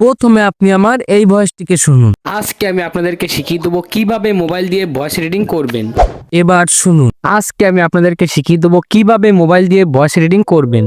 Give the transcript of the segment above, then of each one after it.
প্রথমে আপনি আমার এই ভয়েসটিকে শুনুন। আজকে আমি আপনাদেরকে শিখিয়ে দেবো কীভাবে মোবাইল দিয়ে ভয়েস রিডিং করবেন। এবার শুনুন। আজকে আমি আপনাদেরকে শিখিয়ে দেবো কীভাবে মোবাইল দিয়ে ভয়েস রিডিং করবেন।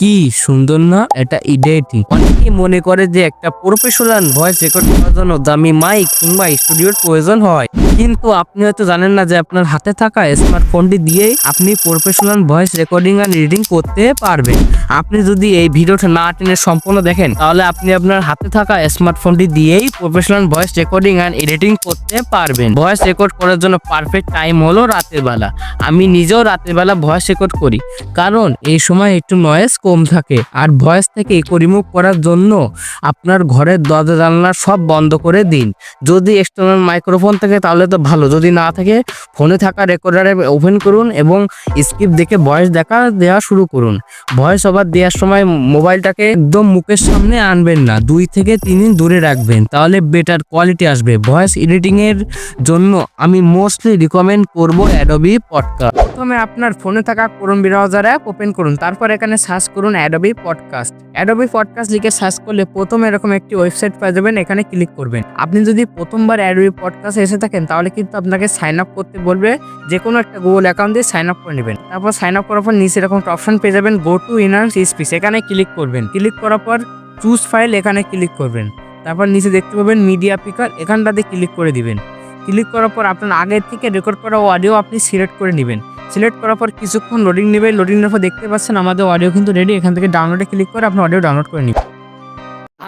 কি সুন্দর না? এটা ইডেটিং অনেকে মনে করে যে একটা প্রফেশনাল ভয়েস রেকর্ড করার জন্য দামি মাইক কিংবা স্টুডিওর প্রয়োজন হয়। কিন্তু আপনি হয়তো জানেন না যে আপনার হাতে থাকা স্মার্টফোনটি দিয়েই আপনি প্রফেশনাল ভয়েস রেকর্ডিং আর রিডিং করতে পারবেন। আপনি যদি এই ভিডিওটা না টেনে সম্পূর্ণ দেখেন, তাহলে আপনি আপনার হাতে থাকা স্মার্টফোনটি দিয়েই প্রফেশনাল ভয়েস রেকর্ডিং আর এডিটিং করতে পারবেন। ভয়েস রেকর্ড করার জন্য পারফেক্ট টাইম হলো রাতের বেলা। আমি নিজেও রাতের বেলা ভয়েস রেকর্ড করি। কারণ এই সময় একটু নয়েজ কম থাকে। আর ভয়েস থেকে রিমুভ করার জন্য আপনার ঘরের দরজা, জানলা সব বন্ধ করে দিন। যদি এক্সটার্নাল মাইক্রোফোন থাকে তাহলে তো ভালো। যদি না থাকে ফোনে থাকা রেকর্ডারে ওপেন করুন এবং স্কিপ দেখে ভয়েস দেখা দেওয়া শুরু করুন। ভয়েস ওভার দেওয়ার সময় মোবাইলটাকে একদম মুখের সামনে আনবেন না। দুই থেকে তিন দিন দূরে রাখবেন। তাহলে বেটার কোয়ালিটি আসবে। ভয়েস এডিটিং এর জন্য আমি মোস্টলি রিকমেন্ড করব অ্যাডোবি পডকাস্ট প্রথমে আপনার ফোনে থাকা ক্রোম ব্রাউজার অ্যাপ ওপেন করুন। তারপর এখানে সার্চ করুন অ্যাডোবি পডকাস্ট অ্যাডোবি পডকাস্ট লিখে সার্চ করলে প্রথম এরকম একটি ওয়েবসাইট পেয়ে যাবেন, এখানে ক্লিক করবেন। আপনি যদি প্রথমবার অ্যাডোবি পডকাস্ট এসে থাকেন, তাহলে কিন্তু আপনাকে সাইন আপ করতে বলবে যে কোনো একটা গুগল অ্যাকাউন্ট দিয়ে সাইন আপ করে নেবেন। তারপর সাইন আপ করার পর নিচে এরকম অপশন পেয়ে যাবেন গো টু ইনার্স স্পিস এখানে ক্লিক করবেন। ক্লিক করার পর চুজ ফাইল এখানে ক্লিক করবেন। তারপর নিচে দেখতে পাবেন মিডিয়া পিকার এখানটাতে ক্লিক করে দিবেন। ক্লিক করার পর আপনার আগের থেকে রেকর্ড করা অডিও আপনি সিলেক্ট করে নেবেন। সিলেক্ট করার পর কিছুক্ষণ লোডিং নেবে। লোডিং নেওয়ার পর দেখতে পাচ্ছেন আমাদের অডিও কিন্তু রেডি এখান থেকে ডাউনলোডে ক্লিক করে আপনি অডিও ডাউনলোড করে নিবেন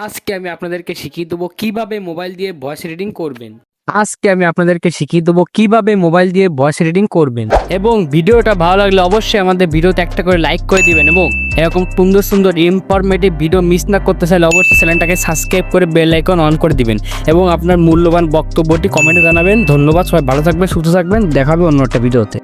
আজকে আমি আপনাদেরকে শিখিয়ে দেবো কীভাবে মোবাইল দিয়ে ভয়েস রিডিং করবেন। আজকে আমি আপনাদেরকে শিখিয়ে দেবো কীভাবে মোবাইল দিয়ে ভয়েস রিডিং করবেন। এবং ভিডিওটা ভালো লাগলে অবশ্যই আমাদের ভিডিওতে একটা করে লাইক করে দিবেন এবং এরকম সুন্দর সুন্দর ইনফরমেটিভ ভিডিও মিস না করতে চাইলে অবশ্যই চ্যানেলটাকে সাবস্ক্রাইব করে বেল আইকন অন করে দিবেন এবং আপনার মূল্যবান বক্তব্যটি কমেন্টে জানাবেন। ধন্যবাদ সবাই ভালো থাকবেন সুস্থ থাকবেন। দেখাবে অন্য একটা ভিডিওতে